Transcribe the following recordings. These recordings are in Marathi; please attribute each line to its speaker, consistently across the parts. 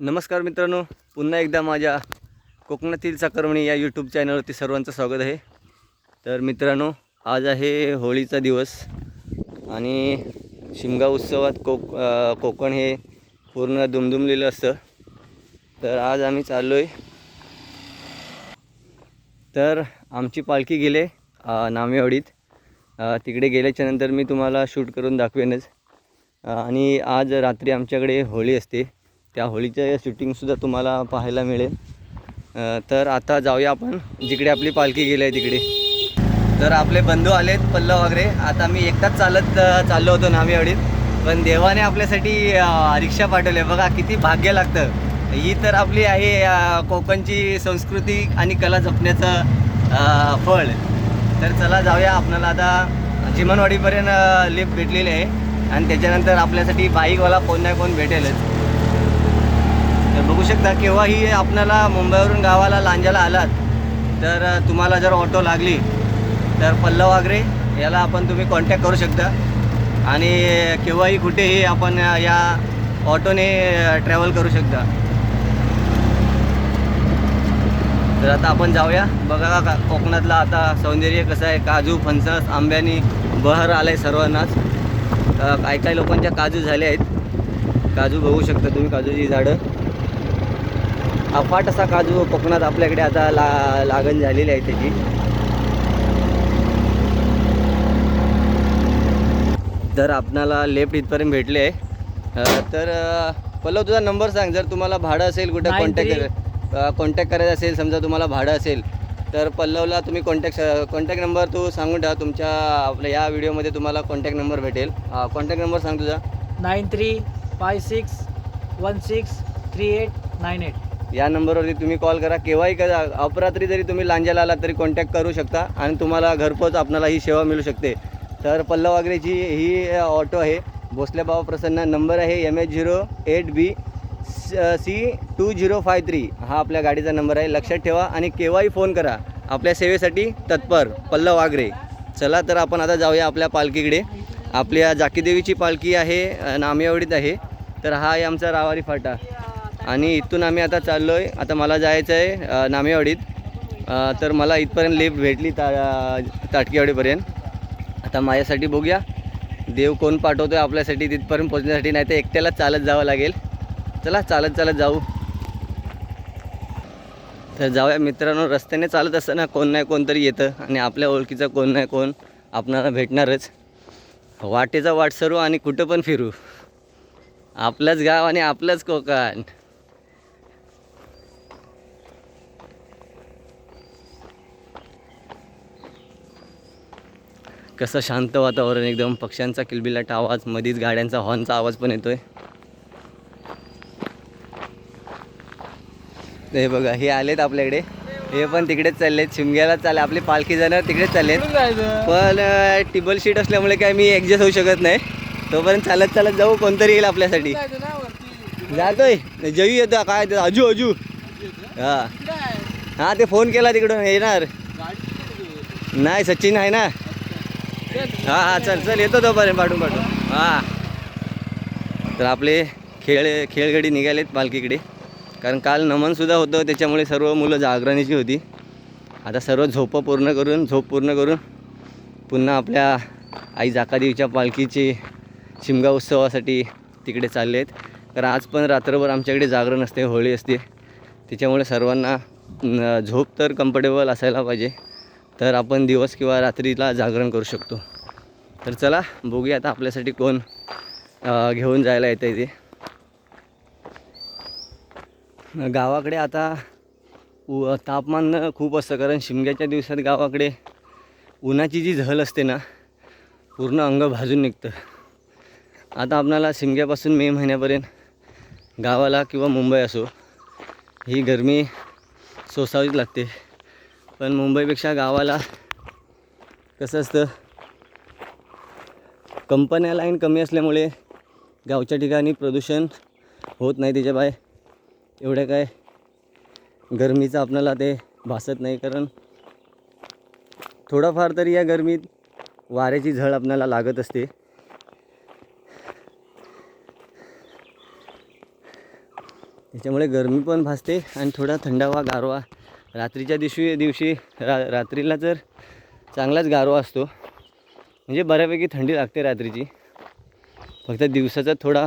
Speaker 1: नमस्कार मित्रांनो पुन्हा एकदा माझ्या कोकणातील चाकरमणी या यूट्यूब चॅनलवरती सर्वांचं स्वागत आहे. तर मित्रांनो आज आहे होळीचा दिवस आणि शिमगा उत्सवात कोक कोकण हे पूर्ण दुमदुमलेलं असतं. तर आज आम्ही चाललो आहे तर आमची पालखी गेले नामेवाडीत. तिकडे गेल्याच्यानंतर मी तुम्हाला शूट करून दाखवेनच. आणि आज रात्री आमच्याकडे होळी असते. त्या होळीचं शूटिंगसुद्धा तुम्हाला पाहायला मिळेल. तर आता जाऊया आपण जिकडे आपली पालखी गेली आहे तिकडे. तर आपले बंधू आलेत पल्लव वगैरे आता मी एकटाच चालत चाललो होतो नामेवाडीत पण देवाने आपल्यासाठी रिक्षा पाठवली आहे. बघा किती भाग्य लागतं. ही तर आपली आहे कोकणची संस्कृती आणि कला जपण्याचं फळ. तर चला जाऊया. आपल्याला आता चिमनवाडीपर्यंत लिफ्ट भेटलेली आहे. आणि त्याच्यानंतर आपल्यासाठी बाईकवाला कोण ना कोण भेटेलच. बघू शकता केव्हाही आपल्याला मुंबईवरून गावाला लांजाला आलात तर तुम्हाला जर ऑटो लागली तर पल्लव आगरे याला आपण तुम्ही कॉन्टॅक्ट करू शकता. आणि केव्हाही कुठेही आपण या ऑटोने ट्रॅव्हल करू शकता. तर आता आपण जाऊया. बघा का कोकणातला आता सौंदर्य कसं आहे. काजू फणसस आंब्यानी बहर आलं आहे सर्वांनाच. काही काही लोकांच्या काजू झाले आहेत. काजू बघू शकता तुम्ही काजूची झाडं. अफाट असा काजू कोकणात आपल्याकडे आता ला लागण झालेली आहे त्याची. तर आपणाला लेफ्ट इथपर्यंत भेटले तर पल्लव तुझा नंबर सांग. जर तुम्हाला भाडं असेल कुठं कॉन्टॅक्ट कॉन्टॅक्ट करायचं असेल समजा तुम्हाला भाडं असेल तर पल्लवला तुम्ही कॉन्टॅक्ट कॉन्टॅक्ट नंबर तू सांगून ठेवा. तुमच्या आपल्या या व्हिडिओमध्ये तुम्हाला कॉन्टॅक्ट नंबर भेटेल. कॉन्टॅक्ट नंबर सांग तुझा.
Speaker 2: Nine three five six one six three eight nine eight.
Speaker 1: या नंबरवरती तुम्ही कॉल करा. केव्हाही करा. अपरात्री जरी तुम्ही लांजाला आलात तरी कॉन्टॅक्ट करू शकता आणि तुम्हाला घरपोच आपणाला ही सेवा मिळू शकते. तर पल्लव वागरेची ही ऑटो आहे. भोसलेबाबा प्रसन्न. नंबर आहे M H zero eight B C two zero five three हा आपल्या गाडीचा नंबर आहे. लक्षात ठेवा आणि केव्हाही फोन करा. आपल्या सेवेसाठी तत्पर पल्लव वागरे चला तर आपण आता जाऊया आपल्या पालखीकडे. आपल्या जाकीदेवीची पालखी आहे अ, आहे. तर हा आहे आमचा रावारी फाटा. आणि इथून आम्ही आता चाललो आहे आता मला जायचं आहे नामेवाडीत. तर मला इथपर्यंत लिफ्ट भेटली ता ताटकीवाडीपर्यंत. आता माझ्यासाठी बघूया. देव कोण पाठवतो आहे आपल्यासाठी तिथपर्यंत पोचण्यासाठी नाही तर एकट्याला चालत जावं लागेल. चला चालत चालत जाऊ. तर जाऊया मित्रांनो रस्त्याने चालत असताना कोण नाही कोणतरी येतं आणि आपल्या ओळखीचं कोण नाही कोण आपणाला भेटणारच. वाटेचा वाट सरू आणि कुठं पण फिरू. आपलंच गाव आणि आपलंच कोकण. कसं शांत वातावरण एकदम. पक्ष्यांचा किलबिलाट आवाज मधीच गाड्यांचा हॉर्नचा आवाज पण येतोय. हे बघा हे आलेत आपल्याकडे. हे पण तिकडेच चाललेत. शिमग्याला चालले आपली पालखी जाणार तिकडेच चाललेत. पण टिबल शीट असल्यामुळे काय मी ॲडजस्ट होऊ शकत नाही. तोपर्यंत चालत चालत जाऊ. कोणतरी येईल आपल्यासाठी. जातोय. जयू येतो. काय अजू अजू हा. हा ते फोन केला तिकडून. येणार. नाही सचिन आहे ना. हा हा चल चल येतो तोपर्यंत पाठवून पाठवून. हा. तर आपले खेळ खेळगडी निघालेत पालखीकडे. कारण काल नमनसुद्धा होतं त्याच्यामुळे सर्व मुलं जागरणीची होती. आता सर्व झोपं पूर्ण करून झोप पूर्ण करून पुन्हा आपल्या आई जाकादेवीच्या पालखीची शिमगा उत्सवासाठी तिकडे चालले आहेत कारण आज पण रात्रभर आमच्याकडे जागरण असते होळी असते. त्याच्यामुळे सर्वांना झोप तर कम्फर्टेबल असायला पाहिजे. तर आपण दिवस किंवा रात्रीला जागरण करू शकतो. तर चला बघूया आता आपल्यासाठी कोण घेऊन जायला येतं इथे गावाकडे आता उ तापमान खूप असतं कारण शिमग्याच्या दिवसात गावाकडे उन्हाची जी झहल असते ना पूर्ण अंग भाजून निघतं. आता आपणाला शिमग्यापासून मे महिन्यापर्यंत गावाला किंवा मुंबई असो ही गरमी सोसावीच लागते. पण मुंबईपेक्षा गावाला कसं असतं कंपन्या लाईन कमी असल्यामुळे गावच्या ठिकाणी प्रदूषण होत नाही त्याच्या बाय एवढ्या काय गरमीचं आपल्याला ते भासत नाही कारण थोडाफार तरी या गरमीत वाऱ्याची झळ आपल्याला लागत असते. त्याच्यामुळे गरमी पण भासते आणि थोडा थंडावा गारवा रात्रीच्या दिवशी दिवशी रा रात्रीला तर चांगलाच गारवा असतो. म्हणजे बऱ्यापैकी थंडी लागते रात्रीची. फक्त दिवसाचा थोडा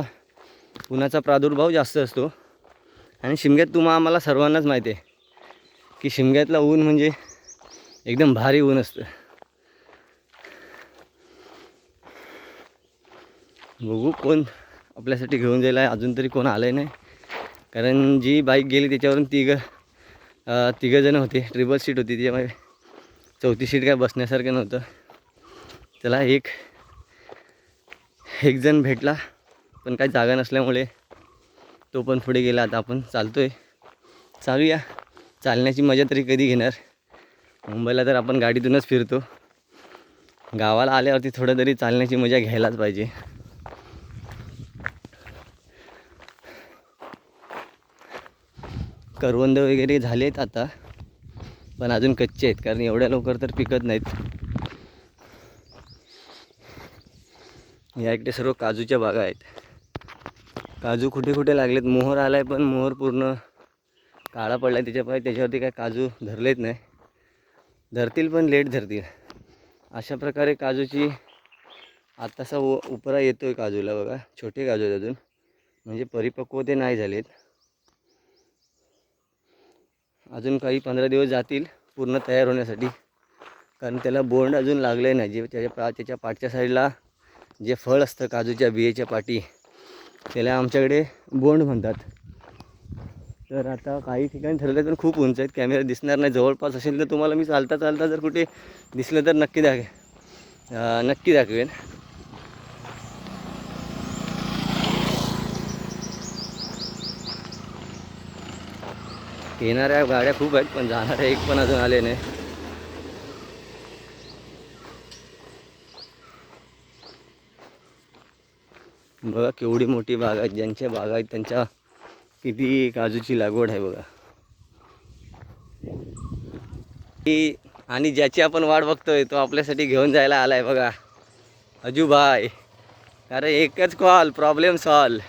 Speaker 1: उन्हाचा प्रादुर्भाव जास्त असतो. आणि शिमग्यात तुम्हा आम्हाला सर्वांनाच माहिती आहे की शिमग्यातला ऊन म्हणजे एकदम भारी ऊन असतं. बघू कोण आपल्यासाठी घेऊन जायला आहे. अजून तरी कोण आलं नाही. कारण जी बाईक गेली त्याच्यावरून तिघं तिघंजणं होते. ट्रिपल सीट होती त्याच्यामुळे चौथी सीट काय बसण्यासारखं नव्हतं. त्याला एक एक जण भेटला पण काही जागा नसल्यामुळे तो पण पुढे गेला. आता आपण चालतो आहे चालूया. चालण्याची मजा तरी कधी घेणार? मुंबईला तर आपण गाडीतूनच फिरतो. गावाला आल्यावरती थोडं तरी चालण्याची मजा घ्यायलाच पाहिजे. करवंद वगैरे झालेत आता. पण अजून कच्चे आहेत कारण एवढ्या लवकर तर पिकत नाहीत. या इकडे सर्व काजूच्या बागा आहेत. काजू कुठे कुठे लागलेत? मोहर आला आहे पण मोहर पूर्ण काळा पडला आहे त्याच्यापाय त्याच्यावरती काय काजू धरलेत नाही. धरतील पण लेट धरतील. अशा प्रकारे काजूची आत्तासा व उपरा येतो आहे काजूला बघा. छोटे काजू आहेत अजून. म्हणजे परिपक्व ते नाही झालेत. अजून काही पंधरा दिवस जातील पूर्ण तयार होण्यासाठी. कारण त्याला बोंड अजून लागले नाही. जे त्याच्या पा त्याच्या पाठच्या साईडला जे फळ असतं काजूच्या बियेच्या पाठी त्याला आमच्याकडे बोंड म्हणतात. तर आता काही ठिकाणी ठरलं तर खूप उंच आहेत. कॅमेरा दिसणार नाही. जवळपास असेल तर तुम्हाला मी चालता चालता जर कुठे दिसलं तर नक्की दाखवे नक्की दाखवेन. येणाऱ्या गाड्या खूप आहेत पण जाणाऱ्या एक पण अजून आले नाही. बघा केवढी मोठी बाग आहेत ज्यांच्या बागा आहेत त्यांच्या किती काजूची लागवड आहे बघा. की आणि ज्याची आपण वाट बघतोय तो आपल्यासाठी घेऊन जायला आलाय बघा. अजूभाई अरे एकच कॉल प्रॉब्लेम सॉल्व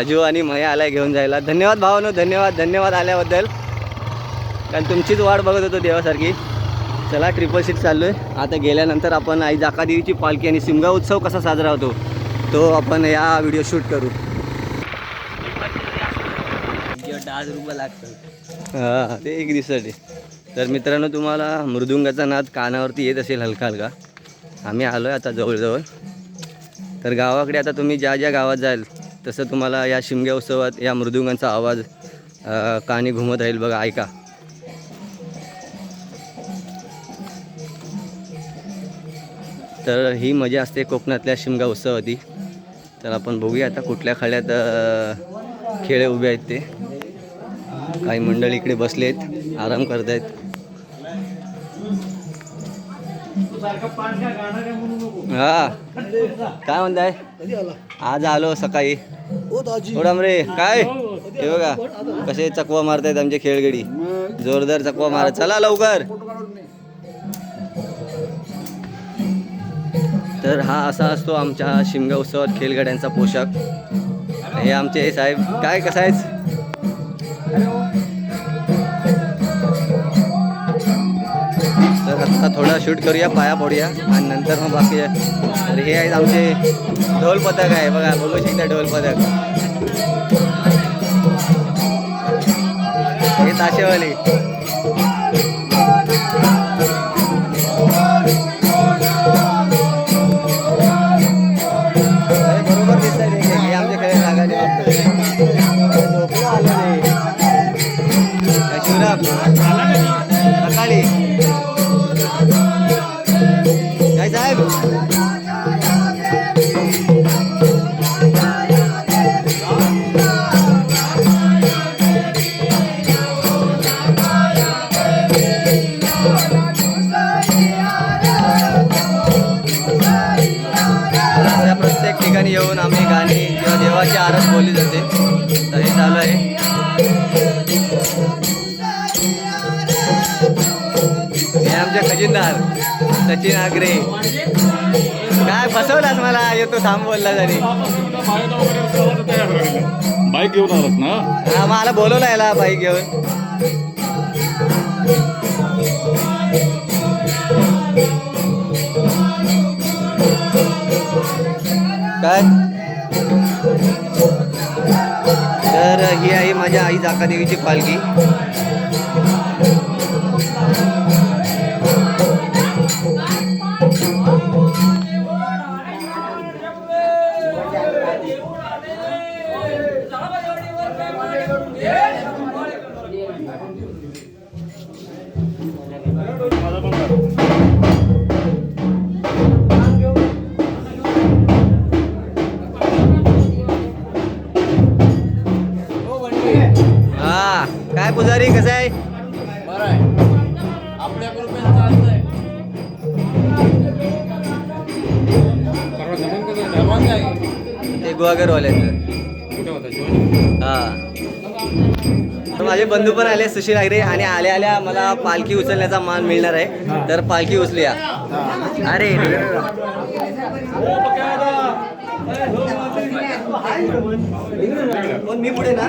Speaker 1: अजू आणि मया आलाय घेऊन जायला. धन्यवाद भावानो धन्यवाद धन्यवाद आल्याबद्दल. कारण तुमचीच वाट बघत होतो देवासारखी. चला ट्रिपल सीट चाललो आहे आता गेल्यानंतर आपण आई जाकादेवीची पालखी आणि शिमगा उत्सव कसा साजरा होतो तो आपण या व्हिडिओ शूट करू. हां ते एक दिवसासाठी. तर मित्रांनो तुम्हाला मृदुंगाचा नाद कानावरती येत असेल हलका हलका. आम्ही आलो आहे आता जवळजवळ. तर गावाकडे आता तुम्ही ज्या ज्या गावात जाल तसं तुम्हाला या शिमग्या उत्सवात या मृदुंगांचा आवाज कानी घुमत राहील बघा ऐका. तर ही मजा असते कोकणातल्या शिमगा उत्सवाची तर आपण बघूया आता कुठल्या खाड्यात खेळे उभे आहेत ते. काही मंडळी इकडे बसले आहेत आराम करत आहेत हा. काय म्हणताय? आज आलो सकाळी. थोडा रे काय? हे बघा कसे चकवा मारतायत आमचे खेळगडी. जोरदार चकवा मारत. चला लवकर. तर हा असा असतो आमच्या शिमगा उत्सवात खेळगड्यांचा पोशाख. हे आमचे साहेब काय कसा आहेस? आता थोडं शूट करूया पाया पडूया आणि नंतर मग बाकी तर हे आहेत आमचे ढोल पथक आहे बघा बघू शकता ढोल पथक हे ताशेवाले. अरे बरोबर दिसतंय हे आमच्या खेळ लागायचे फक्त. शिवराम सकाळी ठिकाणी येऊन आम्ही गाणी किंवा देवाची आरत बोलली जाते. तर हे चालू आहे. हे आमचे खजिनदार सचिन आगरे. काय फसवलास मला? येतो थांब बोलला तरी.
Speaker 3: बाईक घेऊन आलात ना?
Speaker 1: हा मला बोलवलं याला बाईक घेऊन. काय तर ही आहे माझ्या आई जाकादेवीची पालखी
Speaker 2: Yeah.
Speaker 1: ते गुहागरवाल्याचं हा. तर माझे बंधू पण आले सुशील आगरे आणि आल्या आल्या मला पालखी उचलण्याचा मान मिळणार आहे. तर पालखी उचलूया. अरे. मी पुढे ना?